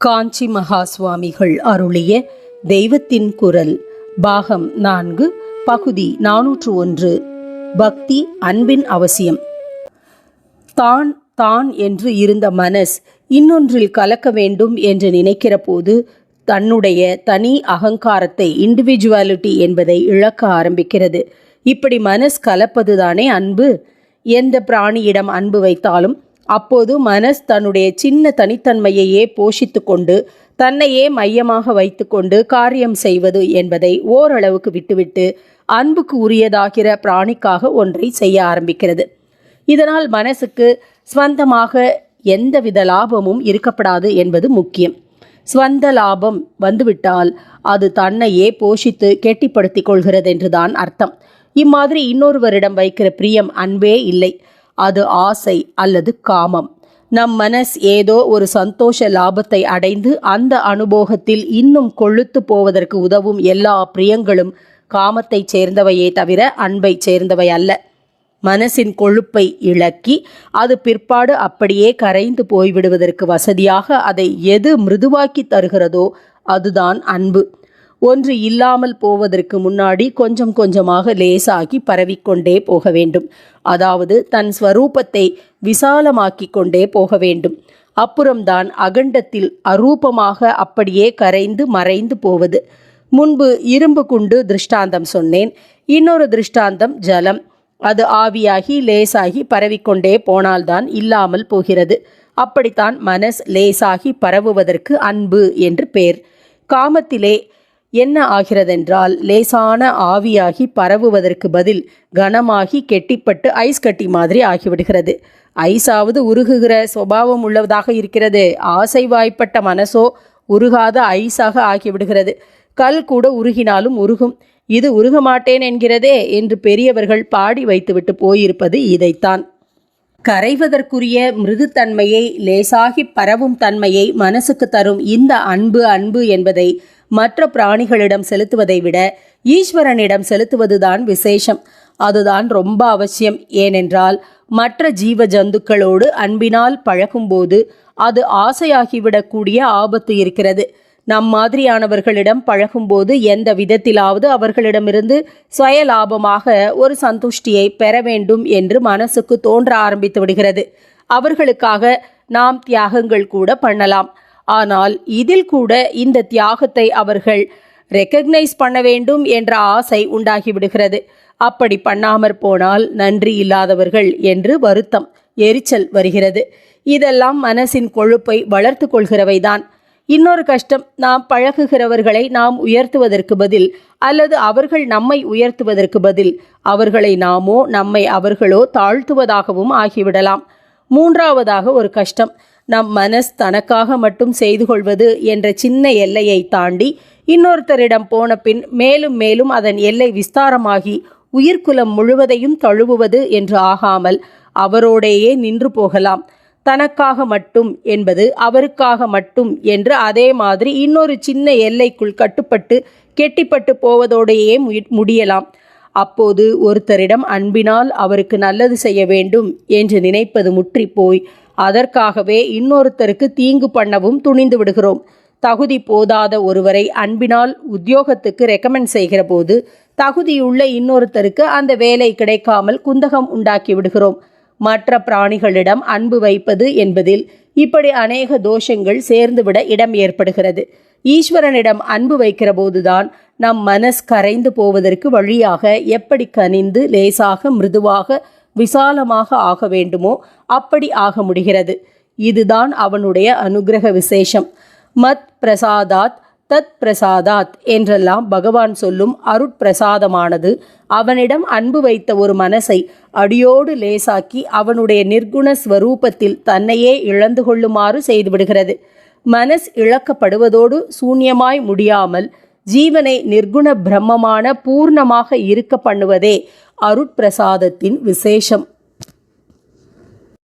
காஞ்சி மகா சுவாமிகள் அருளிய தெய்வத்தின் குரல் பாகம் நான்கு பகுதி நானூற்று ஒன்று பக்தி அன்பின் அவசியம். தான் தான் என்று இருந்த மனஸ் இன்னொன்றில் கலக்க வேண்டும் என்று நினைக்கிற போது தன்னுடைய தனி அகங்காரத்தை இண்டிவிஜுவாலிட்டி என்பதை இழக்க ஆரம்பிக்கிறது. இப்படி மனஸ் கலப்பதுதானே அன்பு? எந்த பிராணியிடம் அன்பு வைத்தாலும் அப்போது மனஸ் தன்னுடைய சின்ன தனித்தன்மையையே போஷித்து கொண்டு தன்னையே மையமாக வைத்துக்கொண்டு காரியம் செய்வது என்பதை ஓரளவுக்கு விட்டுவிட்டு அன்புக்கு உரியதாகிற பிராணிக்காக ஒன்றை செய்ய ஆரம்பிக்கிறது. இதனால் மனசுக்கு ஸ்வந்தமாக எந்தவித லாபமும் இருக்கப்படாது என்பது முக்கியம். ஸ்வந்த லாபம் வந்துவிட்டால் அது தன்னையே போஷித்து கெட்டிப்படுத்திக் கொள்கிறது என்றுதான் அர்த்தம். இம்மாதிரி இன்னொருவரிடம் வைக்கிற பிரியம் அன்பே இல்லை. அது ஆசை அல்லது காமம். நம் மனஸ் ஏதோ ஒரு சந்தோஷ லாபத்தை அடைந்து அந்த அனுபோகத்தில் இன்னும் கொழுத்து போவதற்கு உதவும் எல்லா பிரியங்களும் காமத்தைச் சேர்ந்தவையே தவிர அன்பை சேர்ந்தவை அல்ல. மனசின் கொழுப்பை இழக்கி அது பிற்பாடு அப்படியே கரைந்து போய்விடுவதற்கு வசதியாக அதை எது மிருதுவாக்கி தருகிறதோ அதுதான் அன்பு. ஒன்று இல்லாமல் போவதற்கு முன்னாடி கொஞ்சம் கொஞ்சமாக லேசாகி பரவிக்கொண்டே போக வேண்டும். அதாவது தன் ஸ்வரூபத்தை விசாலமாக்கிக் கொண்டே போக வேண்டும். அப்புறம்தான் அகண்டத்தில் அரூபமாக அப்படியே கரைந்து மறைந்து போவது. முன்பு இரும்பு குண்டு திருஷ்டாந்தம் சொன்னேன். இன்னொரு திருஷ்டாந்தம் ஜலம். அது ஆவியாகி லேசாகி பரவிக்கொண்டே போனால்தான் இல்லாமல் போகிறது. அப்படித்தான் மனஸ் லேசாகி பரவுவதற்கு அன்பு என்று பேர். காமத்திலே என்ன ஆகிறதென்றால் லேசான ஆவியாகி பரவுவதற்கு பதில் கனமாகி கெட்டிப்பட்டு ஐஸ் கட்டி மாதிரி ஆகிவிடுகிறது. ஐஸாவது உருகுகிற சுபாவம் உள்ளதாக இருக்கிறது. ஆசை வாய்ப்பட்ட மனசோ உருகாத ஐஸாக ஆகிவிடுகிறது. கல் கூட உருகினாலும் உருகும். இது உருக மாட்டேன் என்கிறதே என்று பெரியவர்கள் பாடி வைத்துவிட்டு போயிருப்பது இதைத்தான். கரைவதற்குரிய மிருதுத்தன்மையை லேசாகி பரவும் தன்மையை மனசுக்கு தரும் இந்த அன்பு அன்பு என்பதை மற்ற பிராணிகளிடம் செலுத்துவதை விட ஈஸ்வரனிடம் செலுத்துவதுதான் விசேஷம். அதுதான் ரொம்ப அவசியம். ஏனென்றால் மற்ற ஜீவ ஜந்துக்களோடு அன்பினால் பழகும்போது அது ஆசையாகிவிடக்கூடிய ஆபத்து இருக்கிறது. நம் மாதிரியானவர்களிடம் பழகும்போது எந்த விதத்திலாவது அவர்களிடமிருந்து சுய லாபமாக ஒரு சந்துஷ்டியை பெற வேண்டும் என்று மனசுக்கு தோன்ற ஆரம்பித்து விடுகிறது. அவர்களுக்காக நாம் தியாகங்கள் கூட பண்ணலாம். ஆனால் இதில் கூட இந்த தியாகத்தை அவர்கள் ரெக்கக்னைஸ் பண்ண வேண்டும் என்ற ஆசை உண்டாகிவிடுகிறது. அப்படி பண்ணாமற் போனால் நன்றி இல்லாதவர்கள் என்று வருத்தம் எரிச்சல் வருகிறது. இதெல்லாம் மனசின் கொழுப்பை வளர்த்து கொள்கிறவைதான். இன்னொரு கஷ்டம் நாம் பழகுகிறவர்களை நாம் உயர்த்துவதற்கு பதில் அல்லது அவர்கள் நம்மை உயர்த்துவதற்கு பதில் அவர்களை நாமோ நம்மை அவர்களோ தாழ்த்துவதாகவும் ஆகிவிடலாம். மூன்றாவதாக ஒரு கஷ்டம் நம் மனஸ் தனக்காக மட்டும் செய்து கொள்வது என்ற சின்ன எல்லையை தாண்டி இன்னொருத்தரிடம் போன பின் மேலும் மேலும் அதன் எல்லை விஸ்தாரமாகி உயிர்க்குலம் முழுவதையும் தழுவுவது என்று ஆகாமல் அவரோடேயே நின்று போகலாம். தனக்காக மட்டும் என்பது அவருக்காக மட்டும் என்று அதே மாதிரி இன்னொரு சின்ன எல்லைக்குள் கட்டுப்பட்டு கெட்டிப்பட்டு போவதோடையே முடியலாம். அப்போது ஒருத்தரிடம் அன்பினால் அவருக்கு நல்லது செய்ய வேண்டும் என்று நினைப்பது முற்றி போய் அதற்காகவே இன்னொருத்தருக்கு தீங்கு பண்ணவும் துணிந்து விடுகிறோம். தகுதி போதாத ஒருவரை அன்பினால் உத்தியோகத்துக்கு ரெக்கமெண்ட் செய்கிற போது தகுதியுள்ள இன்னொருத்தருக்கு அந்த வேலை கிடைக்காமல் குந்தகம் உண்டாக்கி விடுகிறோம். மற்ற பிராணிகளிடம் அன்பு வைப்பது என்பதில் இப்படி அநேக தோஷங்கள் சேர்ந்துவிட இடம் ஏற்படுகிறது. ஈஸ்வரனிடம் அன்பு வைக்கிற போதுதான் நம் மனஸ் கரைந்து போவதற்கு வழியாக எப்படி கனிந்து லேசாக மிருதுவாக விசாலமாக ஆக வேண்டுமோ அப்படி ஆக முடிகிறது. இதுதான் அவனுடைய அனுகிரக விசேஷம். மத் பிரசாதாத் தத் பிரசாதாத் என்றெல்லாம் பகவான் சொல்லும் அருட்பிரசாதமானது அவனிடம் அன்பு வைத்த ஒரு மனசை அடியோடு லேசாக்கி அவனுடைய நிர்குண ஸ்வரூபத்தில் தன்னையே இழந்து கொள்ளுமாறு செய்துவிடுகிறது. மனஸ் இழக்கப்படுவதோடு சூன்யமாய் முடியாமல் ஜீவனை நிர்குண பிரம்மமான பூர்ணமாக இருக்க பண்ணுவதே அருட்பிரசாதத்தின் விசேஷம்.